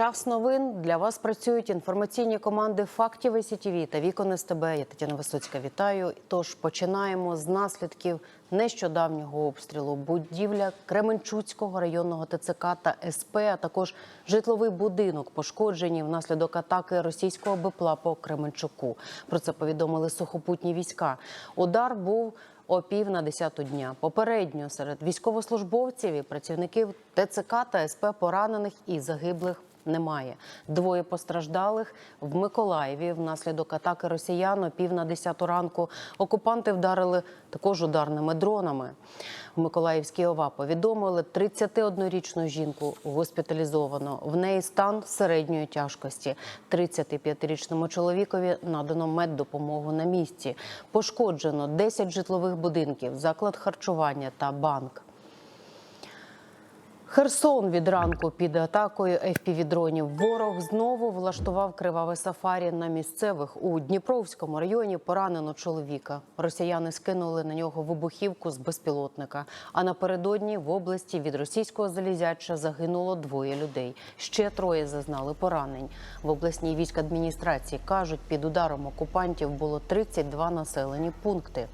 Час новин для вас працюють інформаційні команди фактів СІТВ та Вікон СТБ. Я Тетяна Висоцька вітаю. Тож починаємо з наслідків нещодавнього обстрілу будівля Кременчуцького районного ТЦК та СП, а також житловий будинок пошкоджені внаслідок атаки російського БПЛА по Кременчуку. Про це повідомили сухопутні війська. Удар був о пів на десяту дня. Попередньо серед військовослужбовців і працівників ТЦК та СП поранених і загиблих немає. Двоє постраждалих в Миколаєві внаслідок атаки росіян о пів на десяту ранку. Окупанти вдарили також ударними дронами. В Миколаївській ОВА повідомили 31-річну жінку госпіталізовано. В неї стан середньої тяжкості. 35-річному чоловікові надано меддопомогу на місці. Пошкоджено 10 житлових будинків, заклад харчування та банк. Херсон від ранку під атакою FPV-дронів. Ворог знову влаштував криваве сафарі на місцевих у Дніпровському районі. Поранено чоловіка. Росіяни скинули на нього вибухівку з безпілотника. А напередодні в області від російського залізяча загинуло двоє людей. Ще троє зазнали поранень. В обласній військадміністрації кажуть, під ударом окупантів було 32 населені пункти.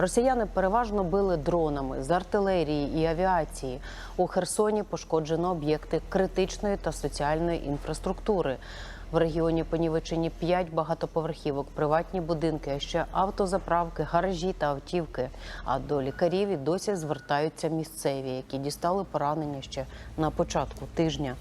Росіяни переважно били дронами з артилерії і авіації. У Херсоні пошкоджено об'єкти критичної та соціальної інфраструктури. В регіоні понівечені п'ять багатоповерхівок, приватні будинки, а ще автозаправки, гаражі та автівки. А до лікарів і досі звертаються місцеві, які дістали поранення ще на початку тижня.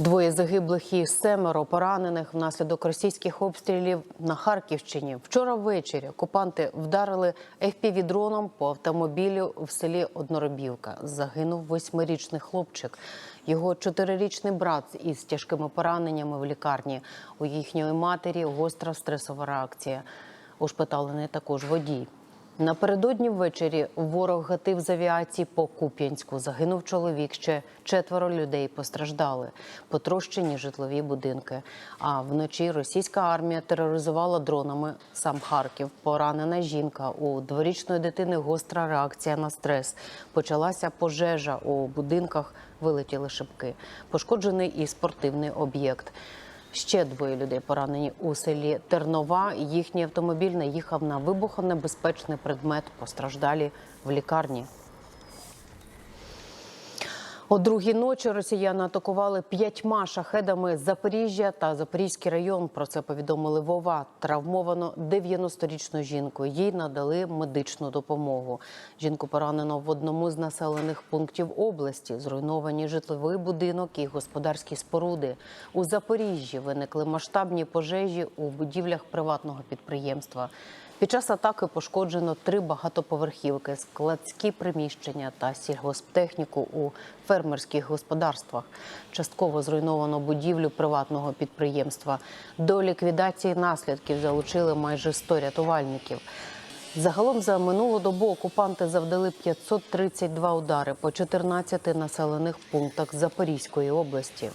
Двоє загиблих і семеро поранених внаслідок російських обстрілів на Харківщині. Вчора ввечері окупанти вдарили FPV-дроном по автомобілю в селі Одноробівка. Загинув восьмирічний хлопчик. Його чотирирічний брат із тяжкими пораненнями в лікарні. У їхньої матері гостра стресова реакція. Ушпиталений також водій. Напередодні ввечері ворог гатив з авіації по Куп'янську. Загинув чоловік. Ще четверо людей постраждали. Потрощені житлові будинки. А вночі російська армія тероризувала дронами сам Харків. Поранена жінка. У дворічної дитини гостра реакція на стрес. Почалася пожежа у будинках. Вилетіли шибки. Пошкоджений і спортивний об'єкт. Ще двоє людей поранені у селі Тернова. Їхній автомобіль наїхав на вибухонебезпечний предмет. Постраждалі в лікарні. О другій ночі росіяни атакували п'ятьма шахедами Запоріжжя та Запорізький район. Про це повідомили Вова. Травмовано 90-річну жінку. Їй надали медичну допомогу. Жінку поранено в одному з населених пунктів області. Зруйновані житловий будинок і господарські споруди. У Запоріжжі виникли масштабні пожежі у будівлях приватного підприємства. Під час атаки пошкоджено три багатоповерхівки, складські приміщення та сільгосптехніку у фермерських господарствах. Частково зруйновано будівлю приватного підприємства. До ліквідації наслідків залучили майже 100 рятувальників. Загалом за минулу добу окупанти завдали 532 удари по 14 населених пунктах Запорізької області.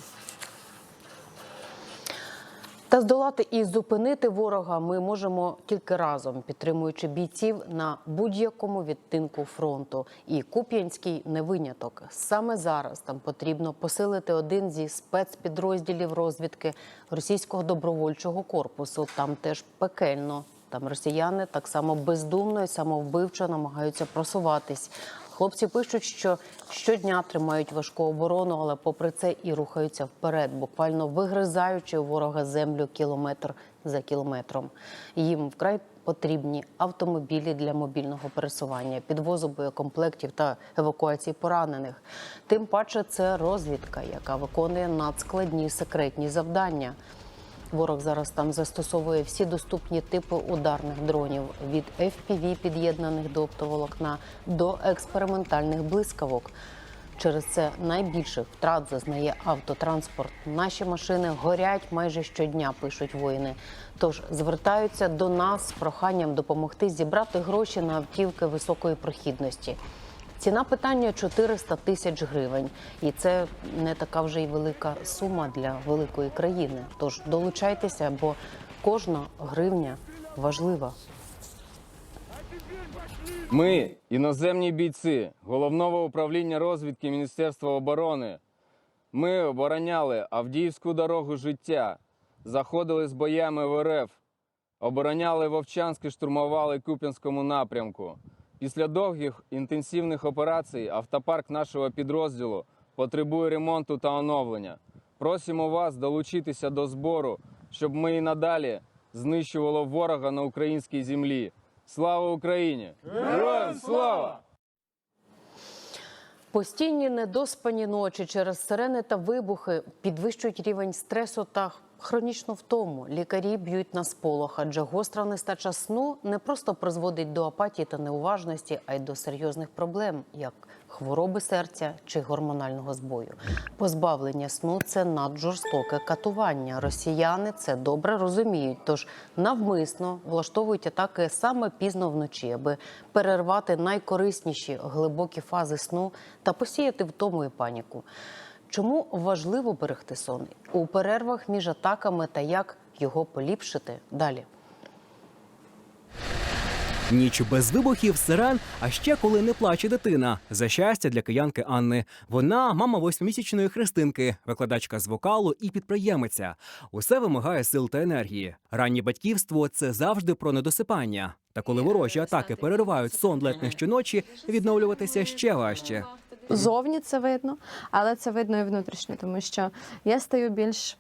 Та здолати і зупинити ворога ми можемо тільки разом, підтримуючи бійців на будь-якому відтинку фронту. І Куп'янський не виняток. Саме зараз там потрібно посилити один зі спецпідрозділів розвідки російського добровольчого корпусу. Там теж пекельно. Там росіяни так само бездумно і самовбивчо намагаються просуватись. Хлопці пишуть, що щодня тримають важку оборону, але попри це і рухаються вперед, буквально вигризаючи ворога землю кілометр за кілометром. Їм вкрай потрібні автомобілі для мобільного пересування, підвозу боєкомплектів та евакуації поранених. Тим паче це розвідка, яка виконує надскладні секретні завдання. Ворог зараз там застосовує всі доступні типи ударних дронів від FPV, під'єднаних до оптоволокна, до експериментальних блискавок. Через це найбільших втрат зазнає автотранспорт. Наші машини горять майже щодня, пишуть воїни. Тож звертаються до нас з проханням допомогти зібрати гроші на автівки високої прохідності. Ціна питання 400 тисяч гривень, і це не така вже й велика сума для великої країни. Тож долучайтеся, бо кожна гривня важлива. Ми, іноземні бійці головного управління розвідки Міністерства оборони, Ми обороняли Авдіївську дорогу життя, заходили з боями в РФ, обороняли Вовчанськ і штурмували Куп'янському напрямку. Після довгих інтенсивних операцій автопарк нашого підрозділу потребує ремонту та оновлення. Просимо вас долучитися до збору, щоб ми і надалі знищували ворога на українській землі. Слава Україні! Героям слава! Постійні недоспані ночі через сирени та вибухи підвищують рівень стресу та хронічну втому. Лікарі б'ють на сполох, адже гостра нестача сну не просто призводить до апатії та неуважності, а й до серйозних проблем, як хвороби серця чи гормонального збою. Позбавлення сну це наджорстоке катування. Росіяни це добре розуміють, тож навмисно влаштовують атаки саме пізно вночі, аби перервати найкорисніші глибокі фази сну та посіяти втому і паніку. Чому важливо берегти сон у перервах між атаками та як його поліпшити далі? Ніч без вибухів, сирен, а ще коли не плаче дитина. За щастя для киянки Анни. Вона мама восьмимісячної Христинки, викладачка з вокалу і підприємиця. Усе вимагає сил та енергії. Раннє батьківство це завжди про недосипання. Та коли ворожі атаки переривають сон ледь не щоночі, відновлюватися ще важче. Зовні це видно, але це видно і внутрішньо, тому що я стаю більш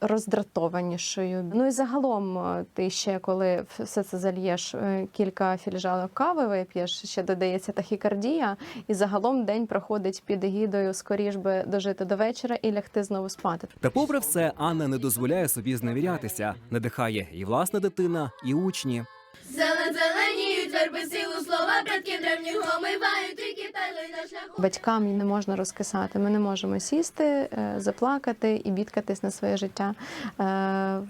роздратованішою. Ну і загалом, е, ти ще коли все це зальєш, е, кілька філіжанок кави вип'єш, ще додається тахікардія, і загалом день проходить під егідою, скоріш би дожити до вечора і лягти знову спати. Та попри все, Анна не дозволяє собі зневірятися. Надихає і власна дитина, і учні. Зелен зеленіють верби силу слова предків древніх омивають ріки та на шляху. Батькам не можна розкисати. Ми не можемо сісти, е, заплакати і бідкатись на своє життя. Е,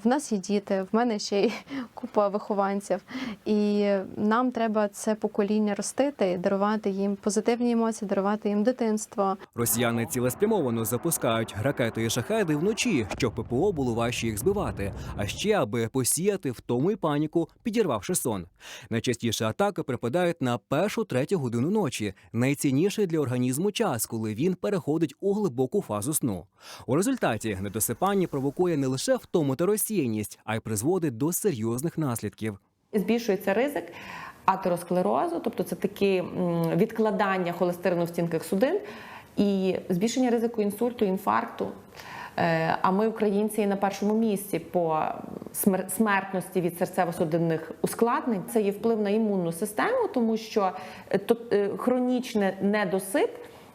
В нас є діти, в мене ще й купа вихованців. І нам треба це покоління ростити, дарувати їм позитивні емоції, дарувати їм дитинство. Росіяни цілеспрямовано запускають ракети і шахеди вночі, щоб ППО було важче їх збивати, а ще аби посіяти втому і паніку, підірвавши сон. Найчастіше атаки припадають на першу третю годину ночі, найцінніший для організму час, коли він переходить у глибоку фазу сну. У результаті недосипання провокує не лише втому та розсіяність, а й призводить до серйозних наслідків. збільшується ризик атеросклерозу, тобто це такі відкладання холестерину в стінках судин і збільшення ризику інсульту, інфаркту. Е, А ми, українці, на першому місці по смертності від серцево-судинних ускладнень. Це є вплив на імунну систему, тому що е, е, хронічний недосип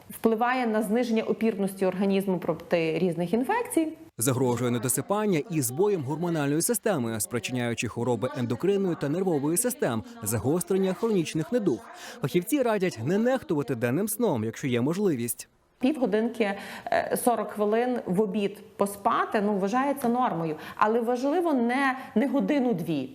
впливає на зниження опірності організму проти різних інфекцій. Загрожує недосипання і збоєм гормональної системи, спричиняючи хвороби ендокринної та нервової систем, загострення хронічних недуг. Фахівці радять не нехтувати денним сном, якщо є можливість. Півгодинки е, 40 хвилин в обід поспати ну вважається нормою, але важливо не, не годину-дві.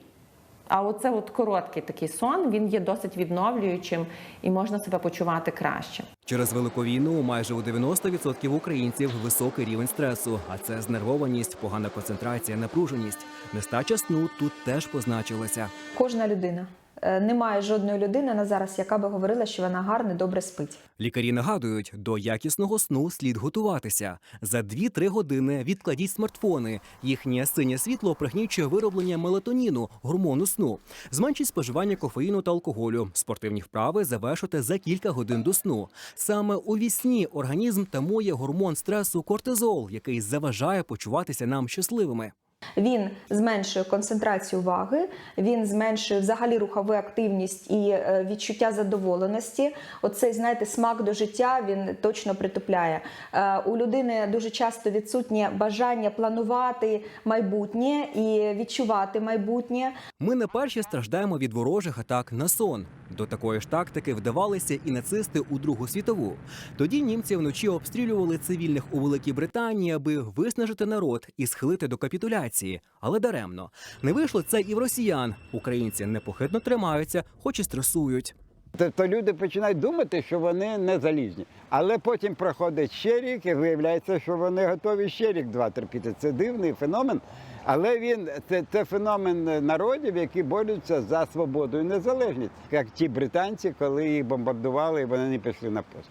А оце от короткий такий сон, він є досить відновлюючим і можна себе почувати краще. Через велику війну майже у 90% українців високий рівень стресу, а це знервованість, погана концентрація, напруженість. Нестача сну тут теж позначилася. Кожна людина. Е, Немає жодної людини на зараз, яка би говорила, що вона гарно, добре спить. Лікарі нагадують, до якісного сну слід готуватися. За 2-3 години відкладіть смартфони. Їхнє синє світло пригнічує вироблення мелатоніну, гормону сну. Зменшіть споживання кофеїну та алкоголю. Спортивні вправи завершуйте за кілька годин до сну. Саме у вісні організм тамує гормон стресу кортизол, який заважає почуватися нам щасливими. Він зменшує концентрацію уваги, він зменшує взагалі рухову активність і е, відчуття задоволеності. Оцей, знаєте, смак до життя він точно притупляє. Е, У людини дуже часто відсутнє бажання планувати майбутнє і відчувати майбутнє. Ми не перші страждаємо від ворожих атак на сон. До такої ж тактики вдавалися і нацисти у Другу світову. Тоді німці вночі обстрілювали цивільних у Великій Британії, аби виснажити народ і схилити до капітуляції. Але даремно не вийшло це і в росіян. Українці непохитно тримаються, хоч і стресують. Тобто люди починають думати, що вони не залізні. Але потім проходить ще рік і виявляється, що вони готові ще рік два терпіти. Це дивний феномен. Але він це, це феномен народів, які борються за свободу і незалежність, як ті британці, коли їх бомбардували, і вони не пішли на пост.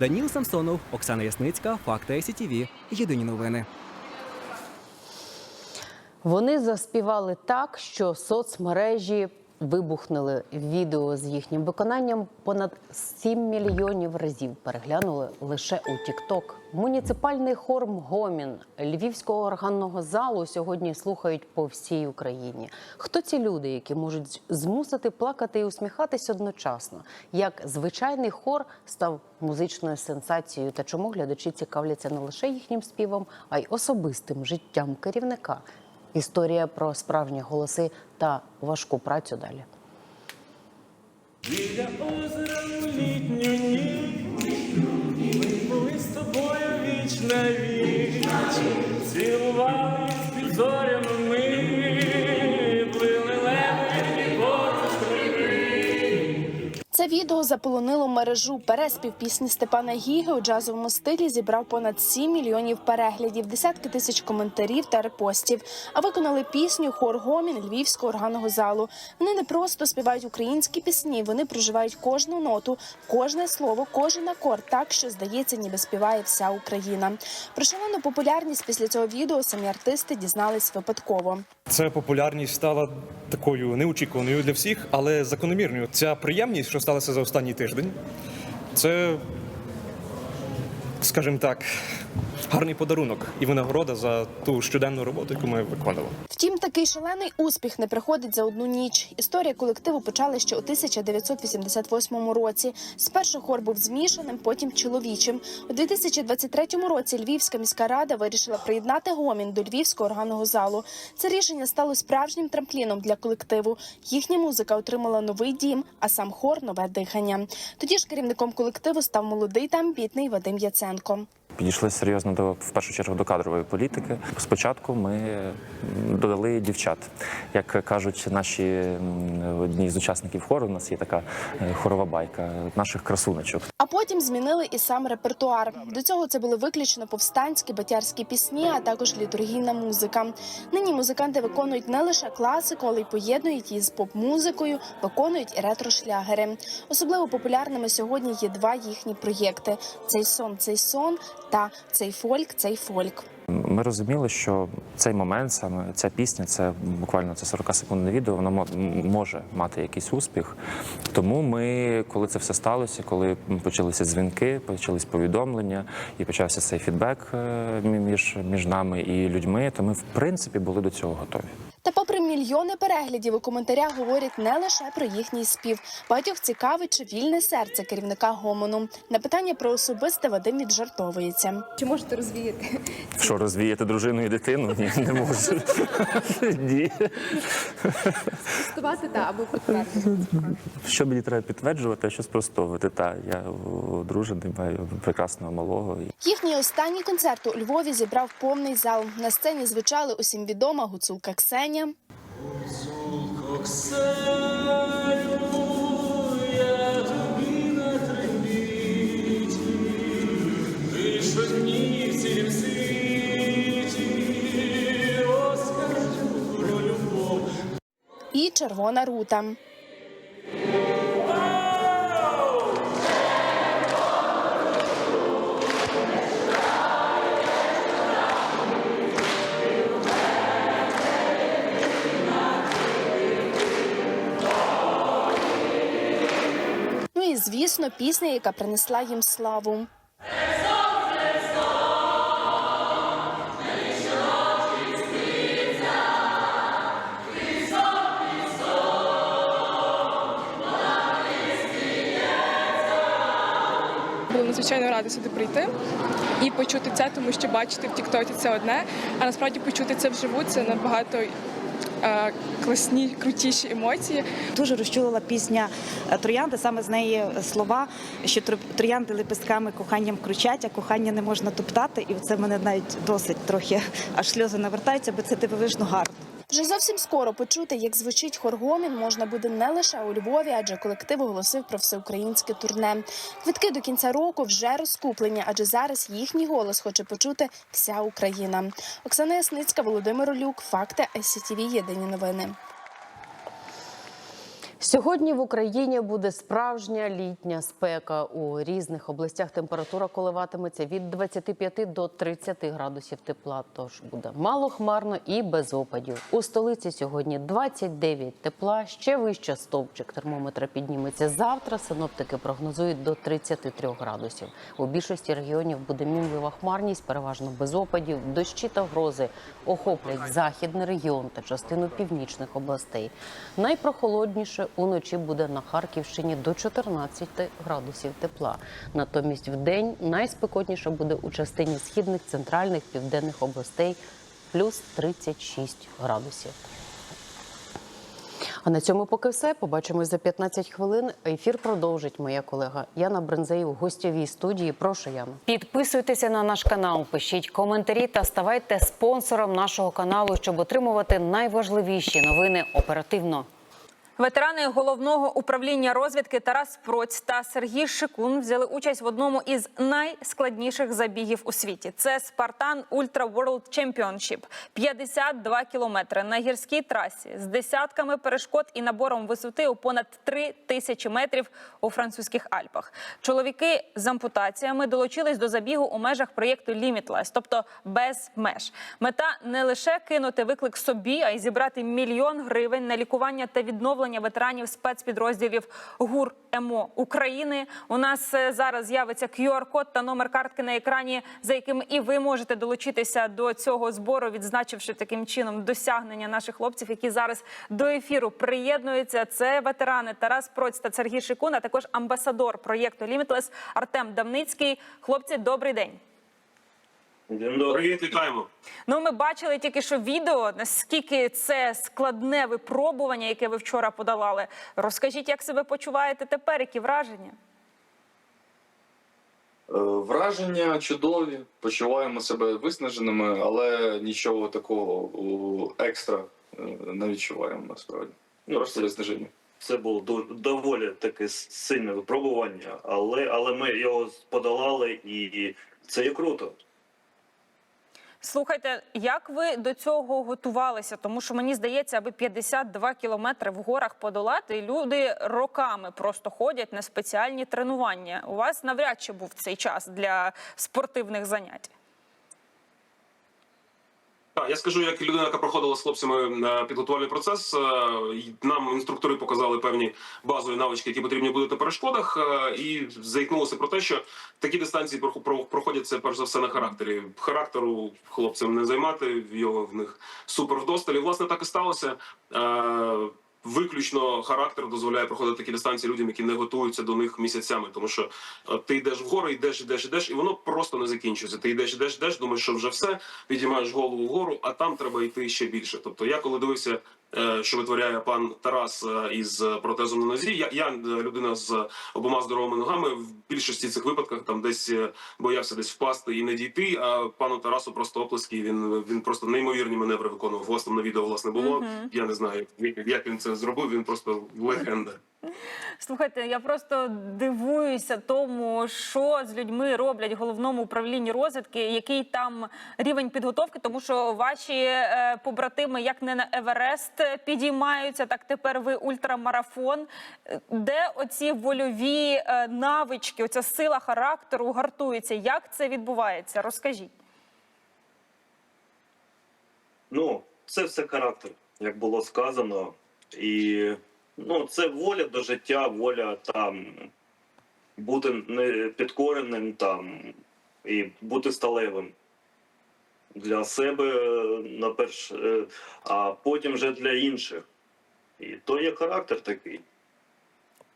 Даніл Самсонов, Оксана Ясницька, Факти СІТІВІ. Єдині новини. Вони заспівали так, що соцмережі вибухнули. Відео з їхнім виконанням понад 7 мільйонів разів переглянули лише у Тікток. Муніципальний хор Гомін Львівського органного залу сьогодні слухають по всій Україні. Хто ці люди, які можуть змусити плакати і усміхатись одночасно? Як звичайний хор став музичною сенсацією, та чому глядачі цікавляться не лише їхнім співом, а й особистим життям керівника? Історія про справжні голоси та важку працю далі. Біля озера у літню ніч Ми з тобою віч на віч Цілувались під зорями Це відео заполонило мережу. Переспів пісні Степана Гіги у джазовому стилі зібрав понад 7 мільйонів переглядів, десятки тисяч коментарів та репостів. А виконали пісню хор гомін Львівського органного залу. Вони не просто співають українські пісні, вони проживають кожну ноту, кожне слово, кожен акорд, так що здається, ніби співає вся Україна. Про шалену популярність після цього відео самі артисти дізнались випадково. Це популярність стала такою неочікуваною для всіх, але закономірною. Ця приємність, що сталася за останній тиждень, це, скажімо так, гарний подарунок і винагорода за ту щоденну роботу, яку ми виконували. Втім, такий шалений успіх не приходить за одну ніч. Історія колективу почала ще у 1988 році. Спершу хор був змішаним, потім чоловічим. У 2023 році Львівська міська рада вирішила приєднати гомін до Львівського органного залу. Це рішення стало справжнім трампліном для колективу. Їхня музика отримала новий дім, а сам хор нове дихання. Тоді ж керівником колективу став молодий та амбітний Вадим Яценко. Підійшли серйозно до в першу чергу до кадрової політики. Спочатку ми додали дівчат. Як кажуть наші одні з учасників хору, у нас є така е, хорова байка наших красуночок. А потім змінили і сам репертуар. До цього це були виключно повстанські батярські пісні, а також літургійна музика. Нині музиканти виконують не лише класику, але й поєднують її з поп-музикою, виконують і ретро-шлягери. Особливо популярними сьогодні є два їхні проєкти: цей сон, цей сон та цей фольк, цей фольк. Ми розуміли, що цей момент, саме ця пісня, це буквально це 40 секундне відео, воно мо- може мати якийсь успіх. Тому ми, коли це все сталося, коли почалися дзвінки, почались повідомлення і почався цей фідбек е, між, між нами і людьми, то ми в принципі були до цього готові. Та, попри мільйони переглядів, у коментарях говорять не лише про їхній спів. Багатьох цікавить, чи вільне серце керівника гомону. На питання про особисте Вадим віджартовується. Чи можете розвіяти? Що розвіяти дружину і дитину? Ні, не можу. Ні. Тестувати та або підтвердити. Що мені треба підтверджувати, а що спростовувати? Та я одружений, маю прекрасного малого. Їхній останній концерт у Львові зібрав повний зал. На сцені звучали усім відома гуцулка Ксеня, Оксаю, я тобі на трембіті Ти ж одній в цілім світі Розкажу про любов і Червона рута. Звісно, пісня, яка принесла їм славу. Була надзвичайно рада сюди прийти і почути це, тому що бачити в Тіктоці це одне, а насправді почути це вживу це набагато класні, крутіші емоції. Дуже розчулила пісня е, Троянди, саме з неї слова, що троянди лепестками коханням кручать, а кохання не можна топтати. І це мене навіть досить трохи аж сльози навертаються, бо це дивовижно гарно. Вже зовсім скоро почути, як звучить хоргомін, можна буде не лише у Львові, адже колектив оголосив про всеукраїнське турне. Квитки до кінця року вже розкуплені, адже зараз їхній голос хоче почути вся Україна. Оксана Ясницька, Володимир Олюк, факти СІТВ, Єдині новини. Сьогодні в Україні буде справжня літня спека. У різних областях температура коливатиметься від 25 до 30 градусів тепла. Тож буде мало хмарно і без опадів. У столиці сьогодні 29 тепла. Ще вище стовпчик термометра підніметься завтра. Синоптики прогнозують до 33 градусів. У більшості регіонів буде мінлива хмарність, переважно без опадів. Дощі та грози охоплять західний регіон та частину північних областей. Найпрохолодніше уночі буде на Харківщині до 14 градусів тепла. Натомість в день найспекотніше буде у частині східних, центральних, південних областей плюс 36 градусів. А на цьому поки все. Побачимось за 15 хвилин. Ефір продовжить моя колега Яна Брензей у гостєвій студії. Прошу Яна. Підписуйтеся на наш канал, пишіть коментарі та ставайте спонсором нашого каналу, щоб отримувати найважливіші новини оперативно. Ветерани головного управління розвідки Тарас Проць та Сергій Шикун взяли участь в одному із найскладніших забігів у світі. Це Спартан Ультра World Championship. 52 кілометри на гірській трасі з десятками перешкод і набором висоти у понад 3 тисячі метрів у французьких Альпах. Чоловіки з ампутаціями долучились до забігу у межах проєкту Limitless, тобто без меж. Мета не лише кинути виклик собі, а й зібрати мільйон гривень на лікування та відновлення ветеранів спецпідрозділів ГУР МО України. У нас е, зараз з'явиться QR-код та номер картки на екрані, за яким і ви можете долучитися до цього збору, відзначивши таким чином досягнення наших хлопців, які зараз до ефіру приєднуються. Це ветерани Тарас Проць та Сергій Шикун, а також амбасадор проєкту Limitless Артем Дамницький. Хлопці, добрий день. Привіт, вітаємо. Ну, ми бачили тільки що відео, наскільки це складне випробування, яке ви вчора подолали. Розкажіть, як себе почуваєте тепер, які враження? Е, Враження чудові, почуваємо себе виснаженими, але нічого такого екстра е, не відчуваємо насправді. Ну, Просто виснаження. Це було доволі таке сильне випробування, але, але ми його подолали, і це є круто. Слухайте, як ви до цього готувалися? Тому що мені здається, аби 52 кілометри в горах подолати, люди роками просто ходять на спеціальні тренування. У вас навряд чи був цей час для спортивних занять. Я скажу, як людина, яка проходила з хлопцями е, підготувальний процес. е, Нам інструктори показали певні базові навички, які потрібні будуть на перешкодах, е, і заікнулося про те, що такі дистанції прох- проходяться перш за все на характері. Характеру хлопцям не займати, його в них супер вдосталь. І, власне, так і сталося. Виключно характер дозволяє проходити такі дистанції людям, які не готуються до них місяцями, тому що е, ти йдеш вгору, йдеш, йдеш, йдеш, і воно просто не закінчується. Ти йдеш, йдеш, йдеш, думаєш, що вже все, підіймаєш голову вгору, а там треба йти ще більше. Тобто, я коли дивився, що витворяє пан Тарас е, із протезом на нозі, я, я е, людина з обома здоровими ногами. В більшості цих випадках там десь е, боявся десь впасти і не дійти. А пану Тарасу просто оплески. Він він просто неймовірні маневри виконував. Власне на відео власне було. Мгм. Я не знаю, як, як він це зробив. Він просто легенда. Слухайте, я просто дивуюся тому, що з людьми роблять в головному управлінні розвідки, який там рівень підготовки, тому що ваші е, побратими як не на Еверест підіймаються, так тепер ви ультрамарафон. Де оці вольові е, навички, оця сила характеру гартується? Як це відбувається? Розкажіть. Ну, це все характер, як було сказано. І ну, це воля до життя, воля там бути не підкореним там і бути сталевим для себе на перш, е, а потім вже для інших. І то є характер такий.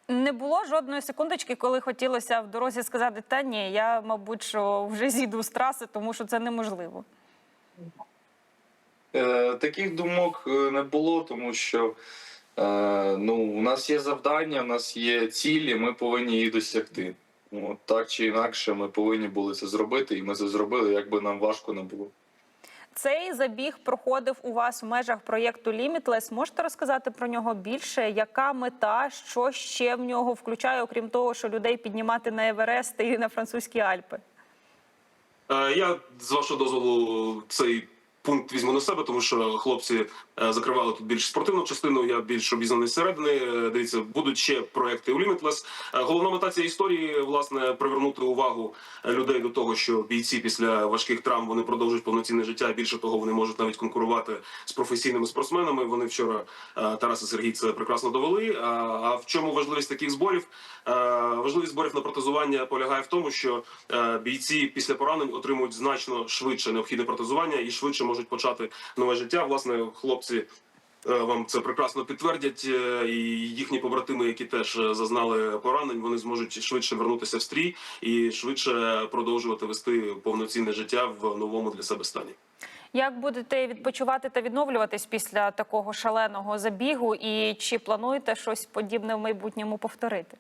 Не було жодної секундочки, коли хотілося в дорозі сказати, та ні, я, мабуть, що вже зійду з траси, тому що це неможливо. Е, таких думок е, не було, тому що ну, у нас є завдання, у нас є цілі, ми повинні їх досягти. Ну, так чи інакше, ми повинні були це зробити, і ми це зробили, як би нам важко не було. Цей забіг проходив у вас в межах проєкту Limitless. Можете розказати про нього більше? Яка мета, що ще в нього включає, окрім того, що людей піднімати на Еверест і на французькі Альпи? Е, Я з вашого дозволу цей пункт візьму на себе, тому що хлопці е, закривали тут більш спортивну частину. Я більш обізнаний зсередини. Е, Дивіться, будуть ще проекти у Limitless. Е, Головна мета цієї історії власне привернути увагу людей до того, що бійці після важких травм вони продовжують повноцінне життя. Більше того, вони можуть навіть конкурувати з професійними спортсменами. Вони вчора Тарас і Сергій це прекрасно довели. А, в чому важливість таких зборів? Важливість зборів на протезування полягає в тому, що бійці після поранень отримують значно швидше необхідне протезування і швидше можуть почати нове життя. Власне, хлопці. е, Вам це прекрасно підтвердять, е, і їхні побратими, які теж е, зазнали поранень, вони зможуть швидше вернутися в стрій і швидше продовжувати вести повноцінне життя в новому для себе стані. Як будете відпочивати та відновлюватись після такого шаленого забігу? І чи плануєте щось подібне в майбутньому повторити?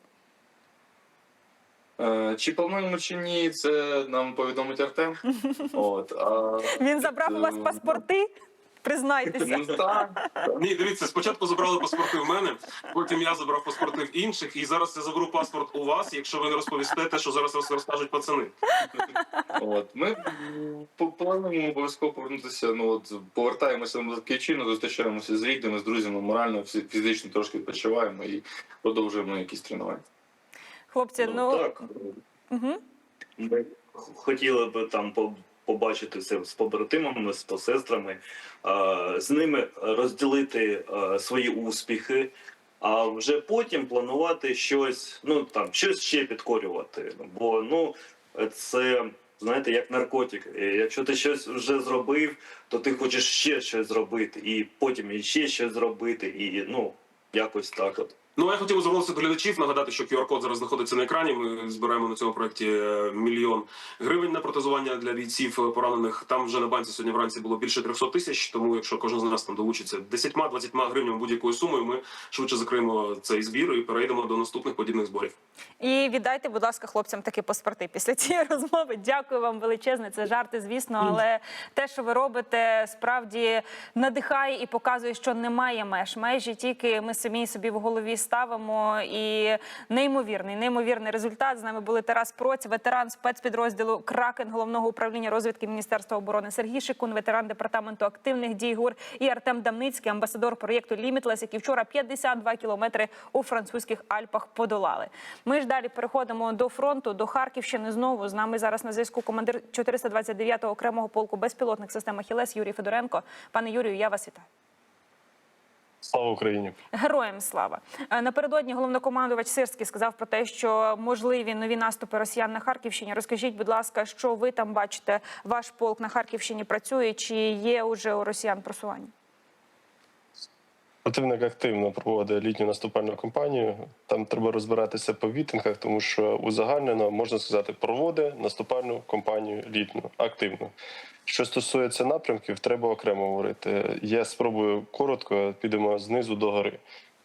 Е, Чи плануємо чи ні, це нам повідомить Артем. От, а... Він забрав у вас Е, паспорти? Признайтеся. Ну, так. Ні, дивіться, спочатку забрали паспорти в мене, потім я забрав паспорти в інших, і зараз я заберу паспорт у вас, якщо ви не розповісте те, що зараз роз- розкажуть пацани. От ми по- плануємо обов'язково повернутися. Ну от повертаємося на Київчину, зустрічаємося з рідними, з друзями, морально, фі- фізично трошки відпочиваємо і продовжуємо якісь тренування. Хлопці, ну, так. Угу. Ми хотіли би там побачити це з побратимами, з посестрами, з ними розділити свої успіхи, а вже потім планувати щось, ну там щось ще підкорювати. Бо ну це. Знаєте, як наркотик. Якщо ти щось вже зробив, то ти хочеш ще щось зробити, і потім ще щось зробити, і ну якось так. От. Ну, я хотів би звернутися до глядачів, нагадати, що QR-код зараз знаходиться на екрані. Ми збираємо на цьому проєкті е, мільйон гривень на протезування для бійців поранених. Там вже на банці сьогодні вранці було більше 300 тисяч. Тому, якщо кожен з нас там долучиться 10-20 гривнями будь-якою сумою, ми швидше закриємо цей збір і перейдемо до наступних подібних зборів. І віддайте, будь ласка, хлопцям такі паспорти після цієї розмови. Дякую вам величезне. Це жарти, звісно, але те, що ви робите, справді надихає і показує, що немає меж. Межі тільки ми самі собі в голові ставимо. І неймовірний, неймовірний результат. З нами були Тарас Проць, ветеран спецпідрозділу Кракен головного управління розвідки Міністерства оборони Сергій Шикун, ветеран департаменту активних дій ГУР і Артем Дамницький, амбасадор проєкту Limitless, які вчора 52 кілометри у французьких Альпах подолали. Ми ж далі переходимо до фронту, до Харківщини. Знову з нами зараз на зв'язку командир 429-го окремого полку безпілотних систем «Ахілес» Юрій Федоренко. Пане Юрію, я вас вітаю. Слава Україні! Героям слава Е, напередодні головнокомандувач Сирський сказав про те, що можливі нові наступи росіян на Харківщині. Розкажіть, будь ласка, що ви там бачите? Ваш полк на Харківщині працює чи є уже у росіян просування? Противник активно проводить літню наступальну кампанію. Там треба розбиратися по вітинках, тому що узагальнено можна сказати, проводить наступальну кампанію літню активно. Що стосується напрямків, треба окремо говорити. Я спробую коротко, підемо знизу до гори.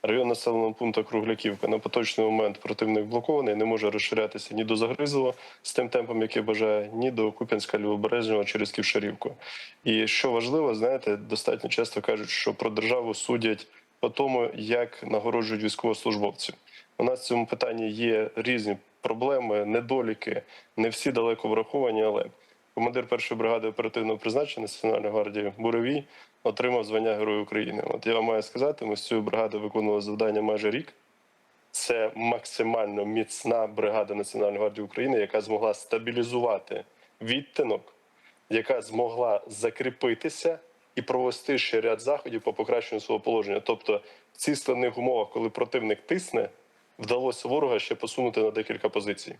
Район населеного пункту Кругляківка на поточний момент противник блокований, не може розширятися ні до Загризова з тим темпом, який бажає, ні до Куп'янська Лівобережного через Ківшарівку. І що важливо, знаєте, достатньо часто кажуть, що про державу судять по тому, як нагороджують військовослужбовців. У нас в цьому питанні є різні проблеми, недоліки, не всі далеко враховані, але командир першої бригади оперативного призначення Національної гвардії Буровій отримав звання Герой України. От я вам маю сказати, ми з цією бригадою виконували завдання майже рік. Це максимально міцна бригада Національної гвардії України, яка змогла стабілізувати відтинок, яка змогла закріпитися і провести ще ряд заходів по покращенню свого положення. Тобто, в цих складних умовах, коли противник тисне, вдалося ворога ще посунути на декілька позицій.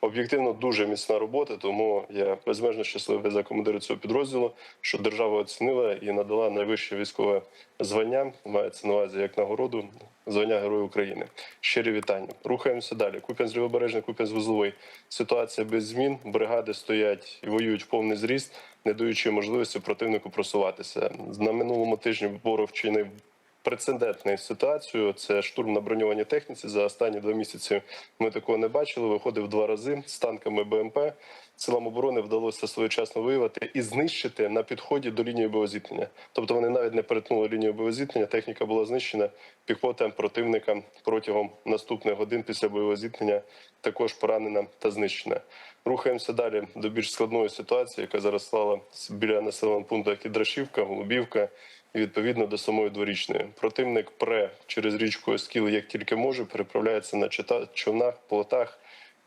Об'єктивно дуже міцна робота, тому я безмежно щасливий за командира цього підрозділу, що держава оцінила і надала найвище військове звання. Мається на увазі як нагороду звання Героя України. Щирі вітання. Рухаємося далі. Куп'янськ лівобережний, Куп'янськ вузловий. Ситуація без змін. Бригади стоять і воюють в повний зріст, не даючи можливості противнику просуватися. На минулому тижні ворог вчинив прецедентну ситуацію. Це штурм на броньованій техніці. За останні два місяці ми такого не бачили. Виходив два рази з танками БМП. Силам оборони вдалося своєчасно виявити і знищити на підході до лінії боєзіткнення. Тобто вони навіть не перетнули лінію боєзіткнення. Техніка була знищена. Піхота противника протягом наступних годин після бойового зіткнення також поранена та знищена. Рухаємося далі до більш складної ситуації, яка зараз стала біля населеного пункту як і Драшівка, Голубівка і відповідно до самої дворічної. Противник пре через річку Оскіл як тільки може, переправляється на човнах, плотах.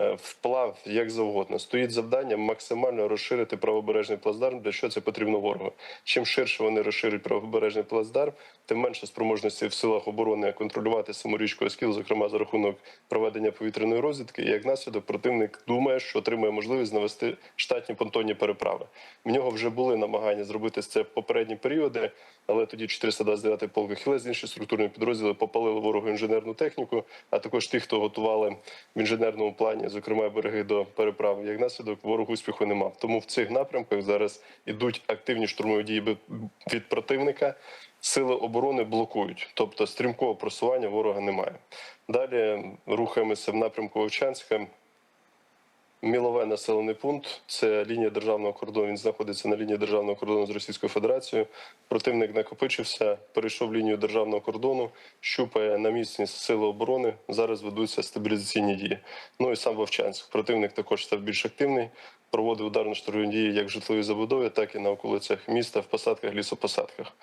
е, Вплав як завгодно стоїть завдання максимально розширити правобережний плацдарм. Для що це потрібно ворогу? Чим ширше вони розширять правобережний плацдарм, тим менше спроможності в силах оборони контролювати саму річку Оскіл, зокрема за рахунок проведення повітряної розвідки. І як наслідок противник думає, що отримує можливість навести штатні понтонні переправи. В нього вже були намагання зробити це в попередні періоди, але тоді 429 полк Ахілес, інші структурні підрозділи попалили ворогу інженерну техніку, а також тих, хто готували в інженерному плані, зокрема береги до переправи. Як наслідок ворог успіху не мав. Тому в цих напрямках зараз ідуть активні штурмові дії від противника. Сили оборони блокують, тобто стрімкого просування ворога немає. Далі рухаємося в напрямку Вовчанська. Мілове населений пункт це лінія державного кордону. Він знаходиться на лінії державного кордону з Російською Федерацією. Противник накопичився, перейшов лінію державного кордону, щупає на міцність сили оборони. Зараз ведуться стабілізаційні дії. Ну і сам Вовчанськ. Противник також став більш активний. Проводив ударно-штурмові дії як в житловій забудові, так і на околицях міста, в посадках, лісопосадках.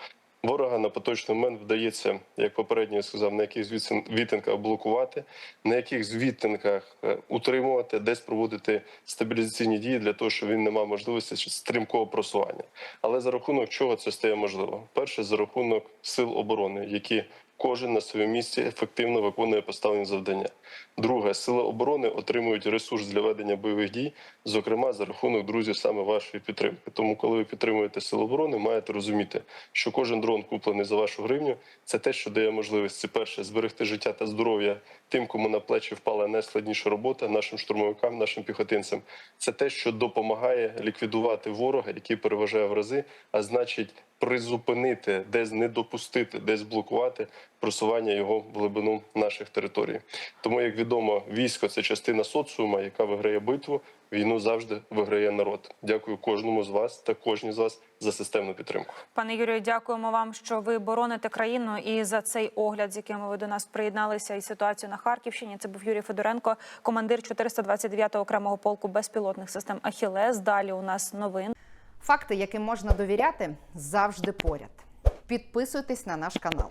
Ворога на поточний момент вдається, як попередньо я сказав, на яких звітинках блокувати, на яких звідтинках е, утримувати, десь проводити стабілізаційні дії для того, щоб він не мав можливості стрімкого просування. Але за рахунок чого це стає можливо? Перше, за рахунок сил оборони, які кожен на своєму місці ефективно виконує поставлені завдання. Друге, сили оборони отримують ресурс для ведення бойових дій, зокрема за рахунок друзів саме вашої підтримки. Тому, коли ви підтримуєте сили оборони, маєте розуміти, що кожен дрон куплений за вашу гривню, це те, що дає можливість це перше зберегти життя та здоров'я тим, кому на плечі впала найскладніша робота, нашим штурмовикам, нашим піхотинцям. Це те, що допомагає ліквідувати ворога, який переважає в рази, а значить призупинити, десь не допустити, десь блокувати просування його в глибину наших територій. Тому, як відомо, військо це частина соціума, яка виграє битву. Війну завжди виграє народ. Дякую кожному з вас та кожній з вас за системну підтримку. Пане Юрію, дякуємо вам, що ви бороните країну і за цей огляд, з яким ви до нас приєдналися, і ситуацію на Харківщині. Це був Юрій Федоренко, командир 429-го окремого полку безпілотних систем Ахілес. Далі у нас новин. Факти, яким можна довіряти, завжди поряд. Підписуйтесь на наш канал.